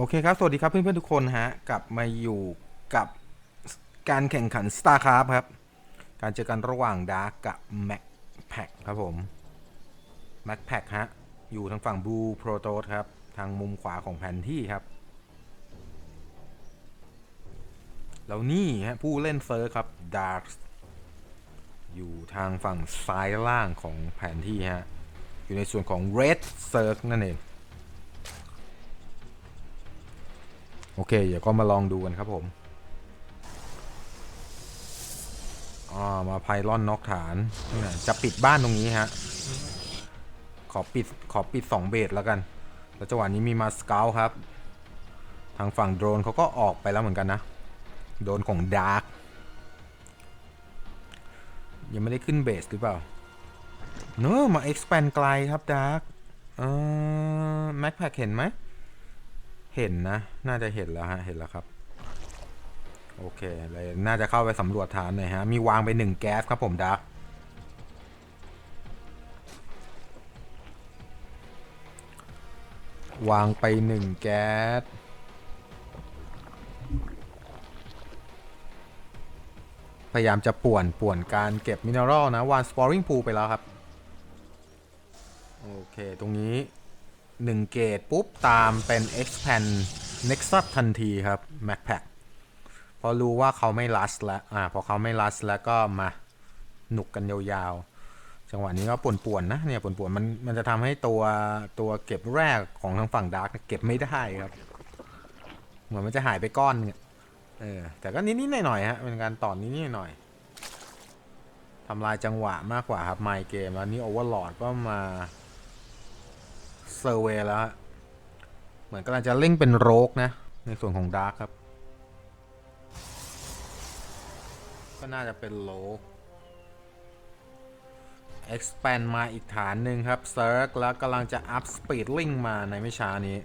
โอเคครับ สวัสดีครับเพื่อนๆทุกคนฮะ กลับมาอยู่กับการแข่งขัน StarCraft ครับ การเจอกันระหว่าง Dark กับ Mac Pack ครับผม Mac Pack ฮะ อยู่ทางฝั่ง Blue Protoss ครับ ทางมุมขวาของแผนที่ครับ แล้วนี่ฮะ ผู้เล่นเซิร์ฟครับ Dark อยู่ทางฝั่งซ้ายล่างของแผนที่ฮะ อยู่ในส่วนของ Red Circ นั่นเอง โอเค เดี๋ยวก็มาลองดูกันครับผมอมาไพลอนนอกฐานนี่นะจะปิดบ้านตรงนี้ฮะ ขอปิด ขอปิดสองเบสแล้วกัน แล้วจังหวะนี้มีมาสเกลครับ ทางฝั่งโดรนเขาก็ออกไปแล้วเหมือนกันนะ โดนของดาร์กยังไม่ได้ขึ้นเบสหรือเปล่า เนอะมา expand ไกลครับดาร์กเออแม็กแพคเห็นไหม เห็นนะ น่าจะเห็นแล้วฮะ เห็นแล้วครับ โอเคเลยน่าจะเข้าไปสำรวจฐานหน่อยฮะ มีวางไปหนึ่งแก๊สครับผมดักวางไปหนึ่งแก๊ส พยายามจะป่วนป่วนการเก็บมินเนอรัลนะวางสปอริงพูไปแล้วครับ โอเค ตรงนี้ 1 เกตปุ๊บตามเป็น expand nexus ทันทีครับ Mac Pack พอรู้ว่าเขาไม่ลัสแล้วอ่าพอเขาไม่ลัสแล้วก็มาหนุกกันยาวๆ จังหวะนี้ก็ป่วนๆนะเนี่ยป่วนๆมันมันจะทำให้ตัวตัวเก็บแรกของทางฝั่งดาร์กเก็บไม่ได้ครับ เหมือนมันจะหายไปก้อนเนี่ยเออแต่ก็นิดๆหน่อยๆฮะเป็นการต่อนนิดๆหน่อยๆทำลายจังหวะมากกว่าครับไมเกมแล้วนี่โอเวอร์ลอดก็มา เซอร์เวย์แล้ว เหมือนกำลังจะเล่งเป็นโรกนะ ในส่วนของดาร์คครับ ก็น่าจะเป็นโลก expand มาอีกฐานหนึ่งครับเซิร์กแล้วกำลังจะอัพสปีดลิงมาในไม่ช้านี้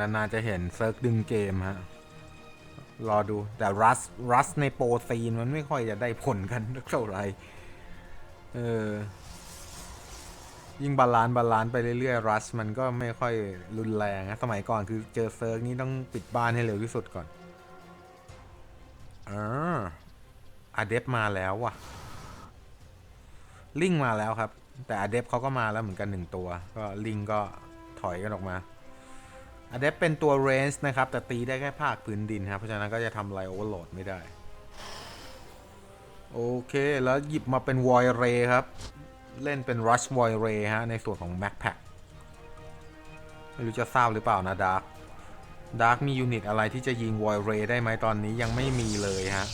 นานๆจะเห็นเซิร์กดึงเกมฮะ รอดูแต่รัสรัสในโปรซีนมันไม่ค่อยจะได้ผลกันเท่าไหร่เออยิ่งบาลานซ์บาลานซ์ไปเรื่อยๆรัสมันก็ไม่ค่อยรุนแรงนะสมัยก่อนคือเจอเซิร์กนี่ต้องปิดบ้านให้เร็วที่สุดก่อนอ่าอาเดฟมาแล้วว่ะ ลิงมาแล้วครับ แต่อาเดฟเขาก็มาแล้วเหมือนกันหนึ่งตัว ก็ลิงก็ถอยกันออกมา อเดฟเป็นตัวเรนจ์นะครับ แต่ตีได้แค่ภาคพื้นดินครับเพราะฉะนั้นก็จะทำอะไรโอเวอร์โหลดไม่ได้ โอเค แล้วหยิบมาเป็นวอยเรครับ เล่นเป็นรัชวอยเรฮะ ในส่วนของแม็กแพคไม่รู้จะทราบหรือเปล่านะดาร์กดาร์กมียูนิตอะไรที่จะยิงวอยเรได้ไหมตอนนี้ยังไม่มีเลยฮะ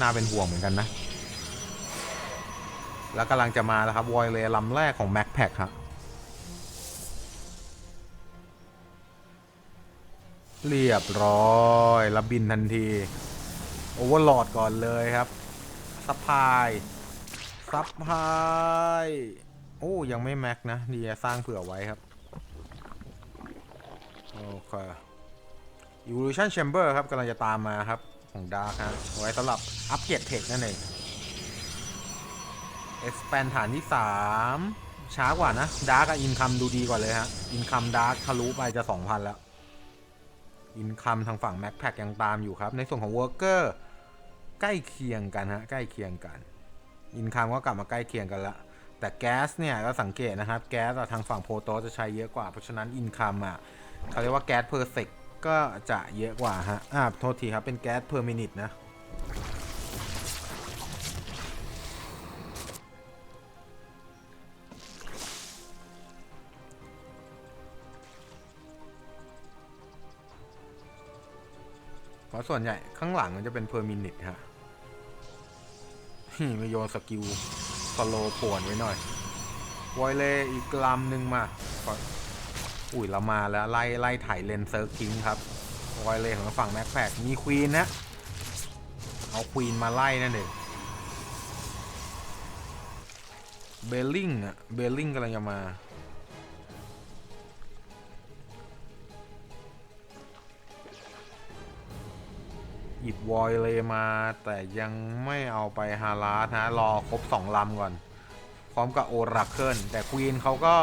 น่าเป็นห่วงเหมือนกันนะ แล้วกำลังจะมาแล้วครับวอยเรลำแรกของแม็กแพคครับ เรียบร้อยแล้วบินทันที โอเวอร์โหลดก่อนเลยครับซัพพลายซัพพลายโอ้ยังไม่แม็กนะดีสร้างเผื่อไว้ครับ โอเค Evolution Chamber ครับกำลังจะตามมาครับ ของดาร์คฮะไว้สำหรับอัปเกรดเทคนั่นเอง Expand ฐานที่ 3 ช้ากว่านะดาร์กกับอินคัมดูดีกว่าเลยฮะอินคัมดาร์คทะลุไปจะ 2,000 แล้ว อินคัมทางฝั่ง Mac Pack ยังตามอยู่ครับ ในส่วนของ Worker ใกล้เคียงกันฮะใกล้เคียงกัน อินคัมก็กลับมาใกล้เคียงกันละแต่แก๊สเนี่ยก็สังเกตนะครับแก๊สทางฝั่งโพโตจะใช้เยอะกว่า เพราะฉะนั้นอินคัมอะเขาเรียกว่าแก๊สเพอร์เซกก็จะเยอะกว่าฮะอ่าโทษทีครับเป็นแก๊สเพอร์มินิทนะ เพราะส่วนใหญ่ข้างหลังมันจะเป็นเพอร์มินิทฮะนี่มาโยนสกิลสโลป่วนไว้หน่อยวอยเลอีกลำหนึ่งมาอุ้ยเรามาแล้วไล่ไล่ถ่ายเลนเซอร์คิงครับวอยเลของฝั่งแม็กแพกมีควีนนะ เอาควีนมาไล่นั่นเองเบลลิงอะเบลลิงกำลังจะมา หยิบวอยเลยมา แต่ยังไม่เอาไปฮาราสฮะ รอครบสองลำก่อน พร้อมกับโอราเคิลแต่ควีนเขาก็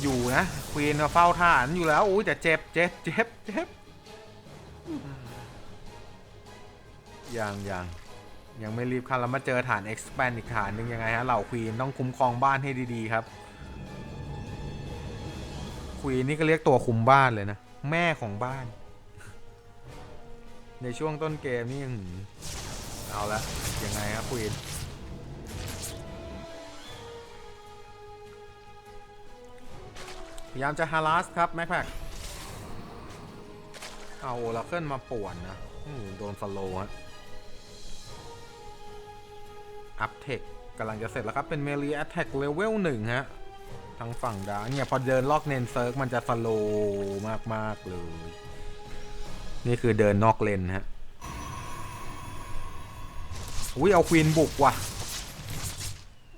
อยู่นะ ควีนเฝ้าฐานอยู่แล้วอุ้ยแต่เจ็บเจ็บเจ็บเจ็บยังยังยังไม่รีบคันแล้วมาเจอฐาน expand อีกฐานหนึ่งยังไงฮะเหล่าควีนต้องคุ้มครองบ้านให้ดีๆครับ ควีนนี่ก็เรียกตัวคุมบ้านเลยนะ แม่ของบ้าน ในช่วงต้นเกมนี่เอาละยังไงครับควีนพยายามจะฮาร์สครับแม็กแพคเอาโอลาเคิลมาป่วนนะโดนสโลฮะอัพเทคกำลังจะเสร็จแล้วครับ เป็นเมลีแอตแทกเลเวลหนึ่งฮะ ทางฝั่งดาเนี่ย พอเดินลอกเนนเซิร์กมันจะสโลมาก ๆ เลย นี่คือเดินนอกเลนฮะอุ้ยเอาควีนบุกว่ะ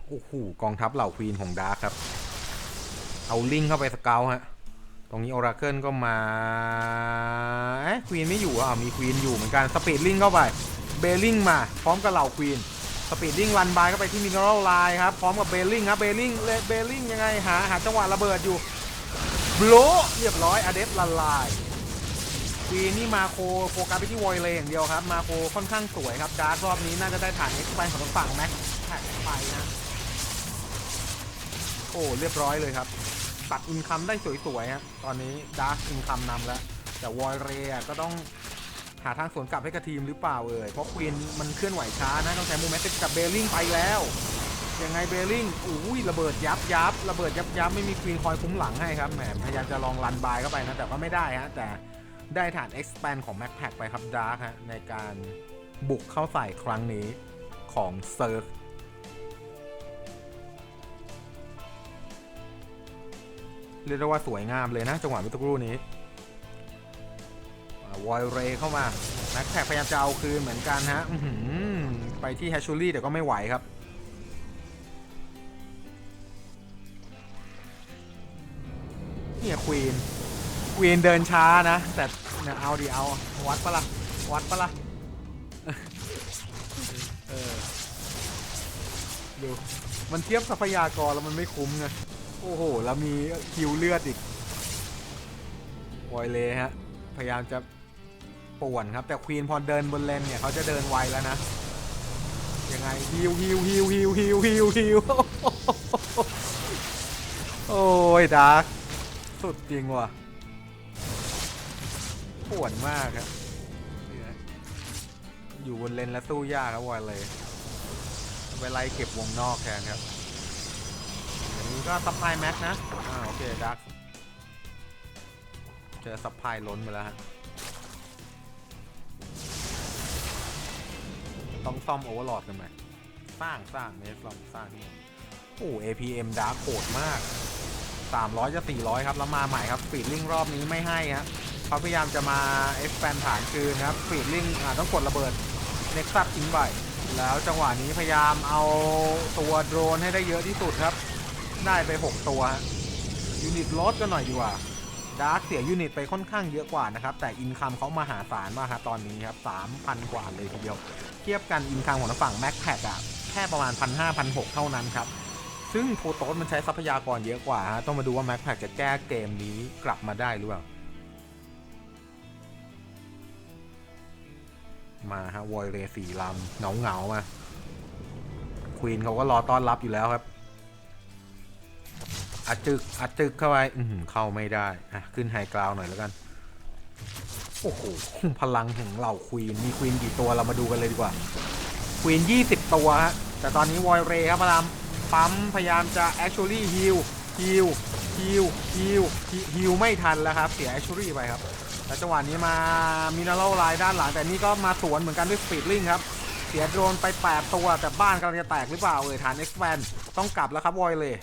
โอ้โหกองทัพเหล่าควีนของดาร์กครับ เอาลิงเข้าไปสเกลฮะตรงนี้ออราเคิลก็มาเอ๊ควีนไม่อยู่อะมีควีนอยู่เหมือนกันสปีดลิงเข้าไปเบลลิงมา พร้อมกับเหล่าควีนสปีดลิงรันบายเข้าไปที่มินเนอรัลไลน์ครับ พร้อมกับเบลลิงครับเบลลิงเบลลิงยังไงหาหาจังหวะระเบิดอยู่โบลเรียบร้อยอเดฟละลาย วีนนี่มาโคโฟกัสไปที่วอยเลอย่างเดียวครับ มาโคค่อนข้างสวยครับดาร์กรอบนี้น่าจะได้ฐานเอ็กซ์ไปของทางฝั่งแม็กแท็กไปนะโอ้เรียบร้อยเลยครับ ตัดอินคัมได้สวยๆฮะตอนนี้ดาร์ i อินคัมนำแล้ว แต่วอยเรก็ต้องหาทางสวนกลับให้กับทีมหรือเปล่าเอ่ยเพราะควีนมันเคลื่อนไหวช้านะต้องใช้มูเมนต์กับเบลลิงไปแล้วยังไงเบลลิงอุ้ยระเบิดยับยับระเบิดยับยับไม่มีควีนคอยคุ้มหลังให้ครับแหมพยายามจะลองรันบายเข้าไปนะแต่ก็ไม่ได้ฮะแต่ ได้ฐาน expand ของ Mac Pack ไปครับดาร์ k ฮะในการบุกเข้าใส่ครั้งนี้ของเซิร์ฟเรียกได้ว่าสวยงามเลยนะ จังหวะเมื่อสักครู่นี้วอยเรเข้ามาแม็กแท็กพยายามจะเอาคืนเหมือนกันฮะไปที่แฮชชูรี่แต่ก็ไม่ไหวครับ เนี่ยควีน ควีนเดินช้านะ แต่เนี่ยเอาดิเอา วัดปะละ่ะ วัดปะละ่ะ เออดูมันเทียบทรัพยากรแล้วมันไม่คุ้มไง โอ้โห แล้วมีคิวเลือดอีกวอยเลฮะ พยายามจะป่วนครับ แต่ควีนพอเดินบนเลนเนี่ยเขาจะเดินไวแล้วนะ ยังไงฮิวฮิวฮิวฮิวฮิวฮิวฮิวโอ้ยดาร์กสุดจริงว่ะ ป่วนมากครับเนี่ยอยู่บนเลนแล้วสู้ยากครับวอยเลไปไล่เก็บวงนอกแทนครับอย่างนี้ก็ซัพพลายแม็กนะ อ่าโอเคดักเจอซัพพลายล้นไปแล้วฮะต้องซ่อมโอเวอร์ลอดกันไหมสร้างสร้างเมสลองสร้างที่นี่โอ้ APM ดาร์กโหดมาก 300 จะ 400 ครับ แล้วมาใหม่ครับฟีดลิงรอบนี้ไม่ให้ฮะ เขาพยายามจะมาเอ็กแ n นฐานคืนครับฟีดลิงอ่าต้องกดระเบิดเน็กซัสทิ้งไปแล้วจังหวะนี้พยายามเอาตัวโดรนให้ได้เยอะที่สุดครับ ได้ไป 6 ตัวฮะยูนิตลดกันหน่อยดีกว่าดาร์กเสียยูนิตไปค่อนข้างเยอะกว่านะครับ แต่อินคัมเขามาหาศาลมากครับตอนนี้ครับ3,000 กว่าเลยทีเดียว เทียบกันอินคัมของทางฝั่งแม็กแพดอะแค่ประมาณ 1,500 1 6เท่านั้นครับ ซึ่งโพโตสมันใช้ทรัพยากรเยอะกว่าฮะต้องมาดูว่าแม็กแพดจะแก้เกมนี้กลับมาได้หรือเปล่า มาฮะวอยเรสี่ลำเงาเงาๆมาควีนเขาก็รอต้อนรับอยู่แล้วครับอัดจึกอัดจึกเข้าไปอืเข้าไม่ได้อะขึ้นไฮกราวหน่อยแล้วกันโอ้โหพลังของเหล่าควีนมีควีนกี่ตัวเรามาดูกันเลยดีกว่าควีน20 ตัวฮะแต่ตอนนี้วอยเรครับพยายามปั๊มพยายามจะ actually heal heal heal heal heal ไม่ทันแล้วครับ เสีย actually ไปครับ แล้วจังหวะนี้มามินา r ลไลด้านหลังแต่นี่ก็มาสวนเหมือนกันด้วยสปีดลิงครับ เสียโดรนไป 8 ตัวแต่บ้านกำลังจะแตกหรือเปล่าเอ่ยฐาน expand ต้องกลับแล้วครับวอยเลย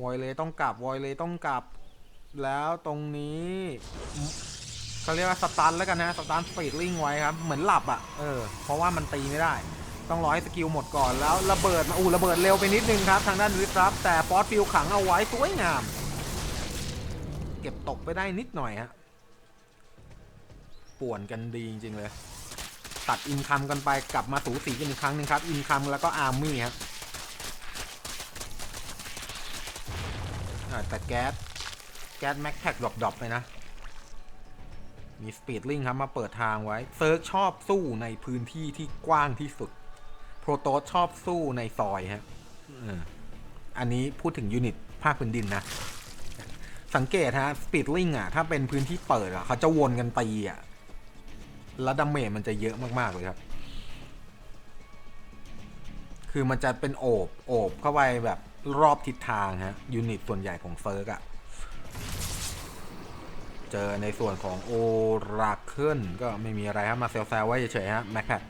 วอยเลยต้องกลับวอยเลยต้องกลับ แล้วตรงนี้เขาเรียกว่าสตันแล้วกันนะสตันสปีดลิงไว้ครับเหมือนหลับอะ่ะเออเพราะว่ามันตีไม่ได้ ต้องรอให้สกิลหมดก่อนแล้วระเบิดมาอู้ระเบิดเร็วไปนิดนึงครับ ทางด้านริฟรับแต่ฟอสฟิลขังเอาไว้สวยงาม เก็บตกไปได้นิดหน่อยฮะ ป่วนกันดีจริงๆเลย ตัดอินคัมกันไปกลับมาสูสีกันอีกครั้งหนึงครับ อินคัมแล้วก็อาร์มี่ครับแต่แก๊ส แก๊สแม็กแท็กดรอปๆไปนะ มีสปีดลิงครับมาเปิดทางไว้เซิร์กชอบสู้ในพื้นที่ที่กว้างที่สุด โปรโตสชอบสู้ในซอยฮะเอออันนี้พูดถึงยูนิตภาคพื้นดินนะ สังเกตฮะสปีดลิงอะ ถ้าเป็นพื้นที่เปิดอะ เขาจะวนกันตีอะ แล้วดาเมจมันจะเยอะมากๆเลยครับ คือมันจะเป็นโอบโอบเข้าไปแบบรอบทิศทางฮะยูนิตส่วนใหญ่ของเซิร์กอะเจอในส่วนของโอราเคิลก็ไม่มีอะไรครับมาเซลแซลไว้เฉยๆฮะแม็กแพด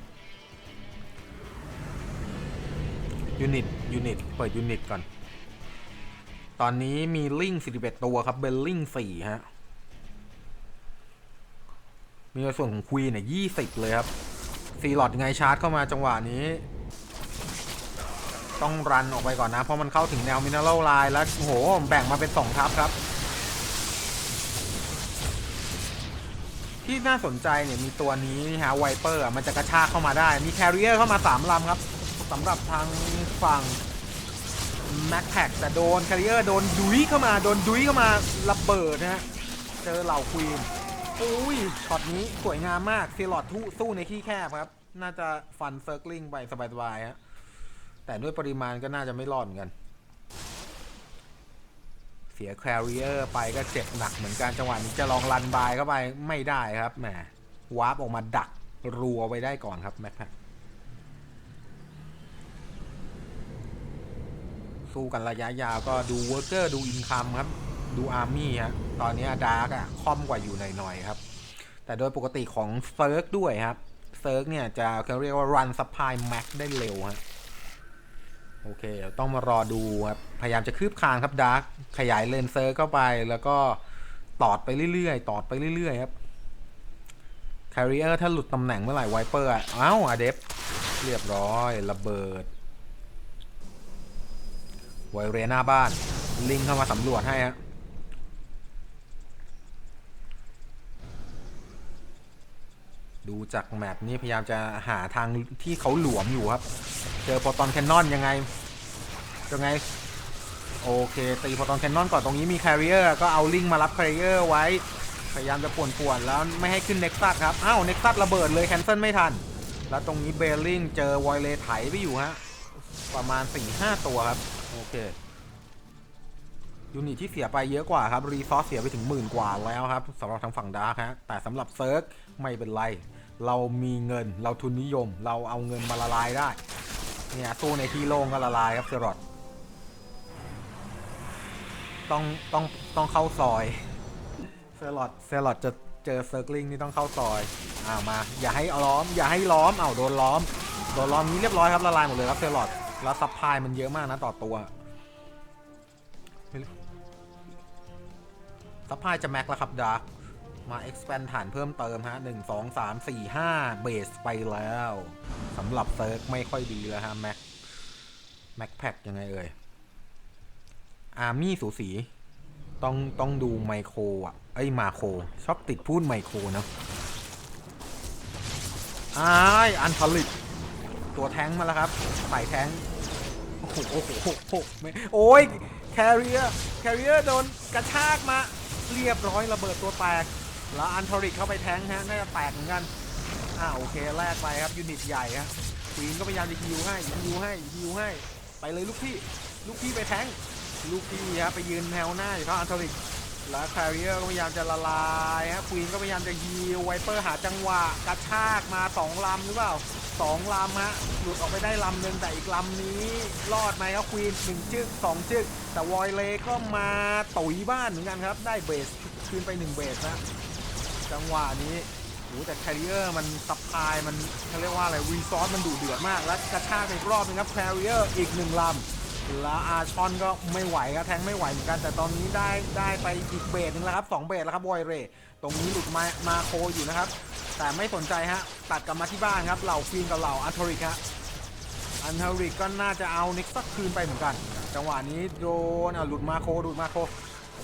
ยูนิตยูนิตเปิดยูนิตก่อน ตอนนี้มีลิง41ตัวครับเบลลิง4ฮะ มีในส่วนของควีนเนี่ย20เลยครับซีหลอดไงชาร์จเข้ามาจังหวะนี้ ต้องรันออกไปก่อนนะ เพราะมันเข้าถึงแนวมินเนอรัลไลน์แล้วโอ้โหแบ่งมาเป็น2ทับครับ ที่น่าสนใจเนี่ยมีตัวนี้ฮะไวเปอร์มันจะกระชากเข้ามาได้ มีแคริเออร์เข้ามา3ลำครับสำหรับทางฝั่งแม็กแท็กแต่โดนแคริเออร์โดนดุยเข้ามาโดนดุยเข้ามาระเบิดนะฮะเจอเหล่าควีน อุ้ยช็อตนี้สวยงามมากซีลอดทุสู้ในที่แคบครับ น่าจะฟันเซิร์กลิงไปสบายๆฮะแต่ด้วยปริมาณก็น่าจะไม่รอดเหมือนกัน เสียแคริเออร์ไปก็เจ็บหนักเหมือนกันจังหวะนี้จะลองรันบายเข้าไปไม่ได้ครับแหมวาร์ปออกมาดักรัวไว้ได้ก่อนครับแม็กแพคสู้กันระยะยาวก็ดูเวอร์เกอร์ดูอินคัมครับ ดูอาร์มี่ฮะตอนนี้ดาร์กอะค่อมกว่าอยู่หน่อยๆครับ แต่โดยปกติของเซิร์กด้วยครับเซิร์กเนี่ยจะเขาเรียกว่ารันซัพพลายแม็กได้เร็วฮะโอเคต้องมารอดูครับ พยายามจะคืบคานครับดาร์กขยายเลนเซอร์เข้าไปแล้วก็ตอดไปเรื่อยๆ ตอดไปเรื่อยๆครับแคริเออร์ถ้าหลุดตำแหน่งเมื่อไหร่ไวเปอร์อ้าอเดฟเรียบร้อย ระเบิดไวเรหน้าบ้าน ลิงเข้ามาสำรวจให้ฮะ ดูจากแมปนี้พยายามจะหาทางที่เขาหลวมอยู่ครับ เจอโปรตอนแคนนอนยังไงยังไง โอเคตีโปรตอนแคนนอนก่อนตรงนี้มีแคริเออร์ก็เอาลิงมารับแคริเออร์ไว้ พยายามจะป่วนๆแล้วไม่ให้ขึ้นเน็กซัสครับอ้าวเน็กซัสระเบิดเลยแคนเซิลไม่ทัน แล้วตรงนี้เบลลิงเจอวอยเลไถไปอยู่ฮะประมาณ4-5ตัวครับโอเคยูนิตที่เสียไปเยอะกว่าครับ รีซอสเสียไปถึงหมื่นกว่าแล้วครับสำหรับทางฝั่งดาร์คฮะแต่สำหรับเซิร์กไม่เป็นไร เรามีเงินเราทุนนิยม เราเอาเงินมาละลายได้ เนี่ยสู้ในที่โล่งก็ละลายครับเซรอดต้องต้องต้องเข้าซอยเซรอดเซรอดจะเจอเซิร์กลิงนี่ต้องเข้าซอยอ้าวมาอย่าให้ล้อม อย่าให้ล้อมเอ้าโดนล้อมโดนล้อมนี้เรียบร้อยครับละลายหมดเลยครับเซรอดแล้วซัพพลายมันเยอะมากนะต่อตัวซัพพลายจะแม็กแล้วครับดาร์ มา expand ฐานเพิ่มเติมฮะหนึ่งสองสามสี่ห้าเบสไปแล้วสำหรับเซิร์กไม่ค่อยดีแล้วฮะแม็กแม็กแพ็กยังไงเอ่ยอาร์มี่สูสี ต้องต้องดูไมโครอะ เอ้ยมาโครชอบติดพูดไมโครนอะอายอันทลิตตัวแท้งมาแล้วครับใส่แท้งโอ้โหโอ้โหโอ้โหไม่โอ้ยแคเออร์แคเออร์โดนกระชากมา เรียบร้อยระเบิดตัวแตก แล้วอันทริกเข้าไปแท้งฮะ น่าจะแตกเหมือนกัน อ่าโอเคแลกไปครับยูนิตใหญ่ฮะควีนก็พยายามจะฮิวให้ฮิวให้ฮิวให้ ไปเลยลูกพี่ ลูกพี่ไปแทง ลูกพี่ครับไปยืนแนวหน้าอยู่เขาอันทริกแล้วคาริเออร์ก็พยายามจะละลายฮะควีนก็พยายามจะฮิวไวเปอร์หาจังหวะกระชากมาสองลำหรือเปล่าสองลำฮะหลุดออกไปได้ลำหนึ่งแต่อีกลำนี้ รอดไหมครับควีนหนึ่งจึกสองจึก แต่วอยเลก็มาตุ๋ยบ้านเหมือนกันครับ ได้เบสคืนไปหนึ่งเบสนะ จังหวะนี้โอ้แต่แคริเออร์มันซับพายมันเขาเรียกว่าอะไรรีซอสมันดุเดือดมาก แล้วกระชากอีกรอบนึงครับแคริเออร์อีกหนึ่งลำแล้วอาชอนก็ไม่ไหวครับแทงไม่ไหวเหมือนกัน แต่ตอนนี้ได้ได้ไปอีกเบสหนึงแล้วครับสองเบสแล้วครับบอยเรตรงนี้หลุดมามาโคอยู่นะครับ แต่ไม่สนใจฮะตัดกลับมาที่บ้านครับเหล่าฟีนกับเหล่าอันทริกฮะอันทริกก็น่าจะเอานิกซักคืนไปเหมือนกัน จังหวะนี้โดนอะหลุดมาโคหลุดมาโค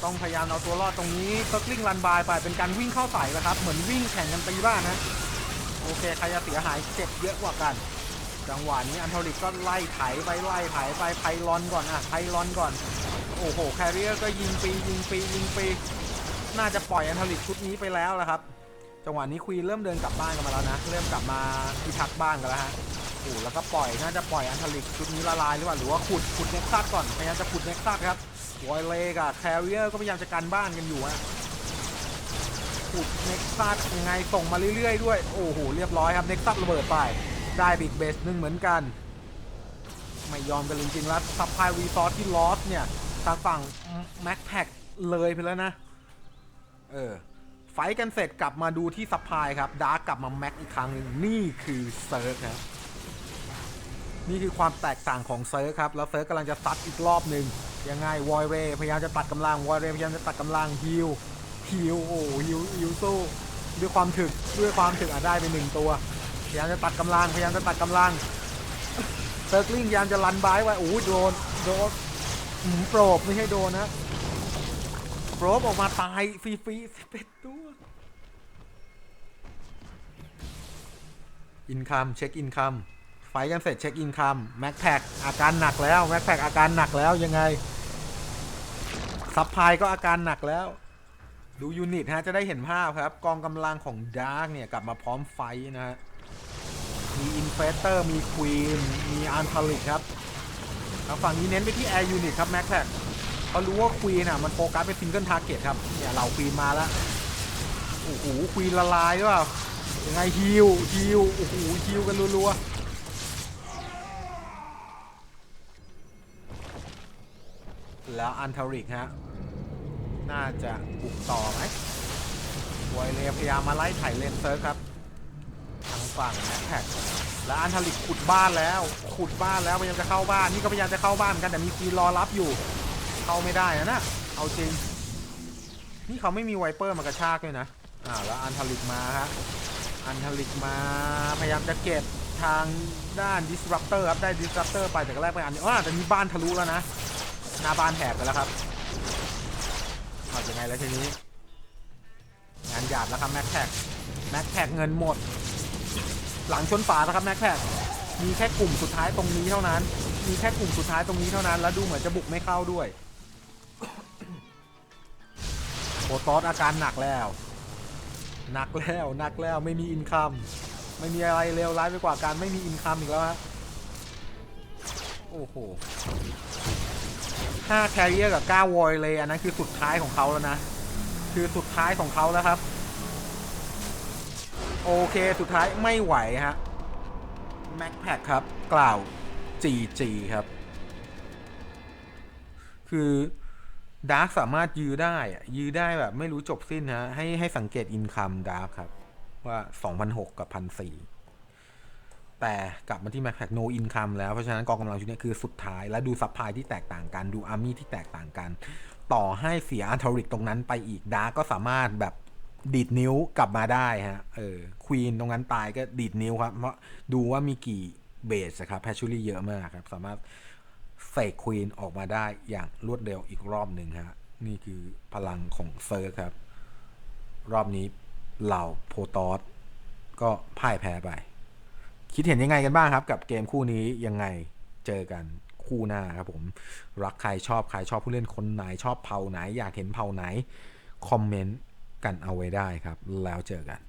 ต้องพยายามเอาตัวรอดตรงนี้เซิร์กลิงรันบายไปเป็นการวิ่งเข้าใส่แล้วครับ เหมือนวิ่งแข่งกันตีบ้านนะ โอเคใครจะเสียหายเจ็บเยอะกว่ากัน จังหวะนี้อันเทอริกก็ไล่ไถไปไล่ไถไปไพลอนก่อนอะไพลอนก่อน โอ้โหแคริเออร์ก็ยิงปียิงปียิงปีน่าจะปล่อยอันเทอริกชุดนี้ไปแล้วละครับ จังหวะนี้ควีนเริ่มเดินกลับบ้านกันมาแล้วนะ เริ่มกลับมาพิทักษ์บ้านกันแล้วฮะโอ้แล้วก็ปล่อยน่าจะปล่อยอันทอริกชุดนี้ละลายหรือเปล่าหรือว่าขุดขุดเน็กซัสก่อนพยายามจะขุดเน็กซัสครับ วอยเลกับแคริเออร์ก็พยายามจะกันบ้านกันอยู่ฮะขุดเน็กซัสยังไงส่งมาเรื่อยๆด้วย โอ้โห เรียบร้อยครับเน็กซัสระเบิดไป ได้บิ๊กเบสหนึ่งเหมือนกัน ไม่ยอมกันจริงๆแล้วซัพพลายรีซอสที่ลอสเนี่ย ทางฝั่งแม็กแพ็กเลยไปแล้วนะ เออ ไฟกันเสร็จกลับมาดูที่ซัพพลายครับดาร์กกลับมาแม็กอีกครั้งหนึ่งนี่คือเซิร์ฟครับ นี่คือความแตกต่างของเซิร์ฟครับ แล้วเซิร์ฟกำลังจะซัดอีกรอบหนึ่งยังไงวอยเรพยายามจะตัดกำลังวอยเรพยายามจะตัดกำลังฮิวฮิวโอ้ฮิวฮิวสู้ด้วยความถึกด้วยความถึกอะได้ไปหนึ่งตัว พยายามจะตัดกำลังพยายามจะตัดกำลังเซิร์กลิงพยายามจะลันบายไว้โอ้โหโดนโดนอืมโปรบไม่ใช่โดนนะโปรบออกมาตายฟรีๆสิบเอ็ดตัวอินคัมเช็คอินคัม ไฟกันเสร็จเช็คอินคัมแม็กแพคอาการหนักแล้วแม็กแพคอาการหนักแล้วยังไงซับพายก็อาการหนักแล้ว ดูยูนิตฮะ จะได้เห็นภาพครับ กองกำลังของดาร์กเนี่ย กลับมาพร้อมไฟนะฮะ มีอินเฟสเตอร์มีควีนมีอันทาลิกครับทางฝั่งนี้เน้นไปที่แอร์ยูนิตครับ แม็กแท็กเขารู้ว่าควีนอะ มันโฟกัสเป็นซิงเกิลทาร์เก็ตครับ เนี่ยเราควีนมาแล้วโอ้โหควีนละลายหรือเปล่ายังไงฮิวฮิวโอ้โหฮิวกันรัวๆ แล้วอันเทาริกฮะ น่าจะบุกต่อไหมวอยเลพยายามมาไล่ไถ่เลนเซิร์ฟครับ ทางฝั่งแม็กแท็กแล้วอันเทาลิกขุดบ้านแล้ว ขุดบ้านแล้วพยายามจะเข้าบ้าน นี่ก็พยายามจะเข้าบ้านเหมือนกันแต่มีคีรอรับอยู่ เข้าไม่ได้นะนะเอาจริง นี่เขาไม่มีไวเปอร์มากระชากด้วยนะ อ่าแล้วอันเทาลิกมาฮะ อันเทาลิกมาพยายามจะเก็บทางด้าน disruptor ครับ ได้ disruptor ไปแต่ก็แรกไปอันนี้อ่าแต่มีบ้านทะลุแล้วนะ หน้าบ้านแถบไปแล้วครับเอายังไงแล้วทีนี้ งานหยาบแล้วครับแม็กแท็กแม็กแท็กเงินหมด หลังชนฝาแล้วครับแม็กแท็กมีแค่กลุ่มสุดท้ายตรงนี้เท่านั้น มีแค่กลุ่มสุดท้ายตรงนี้เท่านั้น แล้วดูเหมือนจะบุกไม่เข้าด้วยโบตอสอาการหนักแล้ว หนักแล้วหนักแล้วไม่มีอินคัมไม่มีอะไรเลวร้ายไปกว่าการไม่มีอินคัมอีกแล้วฮะ โอ้โห 5แคเออร์กับ9วอยเลย อันนั้นคือสุดท้ายของเขาแล้วนะ คือสุดท้ายของเขาแล้วครับ โอเคสุดท้ายไม่ไหวฮะแม็กแพคครับ กล่าว GG ครับ คือดาร์กสามารถยื้อได้ยื้อได้แบบไม่รู้จบสิ้นฮะให้ให้สังเกตอินคัมดาร์กครับ ว่า 2,006กับ1,400 แต่กลับมาที่ Mac Pack No Income แล้ว เพราะฉะนั้นกองกำลังชุดนี้คือสุดท้ายและดูซัพพลายที่แตกต่างกันดูอาร์มี่ที่แตกต่างกัน ต่อให้เสียอันทอริกตรงนั้นไปอีกดาร์ก็สามารถแบบดีดนิ้วกลับมาได้ฮะเออควีนตรงนั้นตายก็ดีดนิ้วครับเพราะดูว่ามีกี่เบสครับแพชชูรี่เยอะมากครับ สามารถเฟกควีนออกมาได้อย่างรวดเร็วอีกรอบหนึ่งฮะนี่คือพลังของเซิร์ฟครับ รอบนี้เหล่าโพตอสก็พ่ายแพ้ไป คิดเห็นยังไงกันบ้างครับ กับเกมคู่นี้ยังไงเจอกันคู่หน้าครับผมรักใครชอบใครชอบผู้เล่นคนไหนชอบเผ่าไหน อยากเห็นเผ่าไหน คอมเมนต์กันเอาไว้ได้ครับ แล้วเจอกัน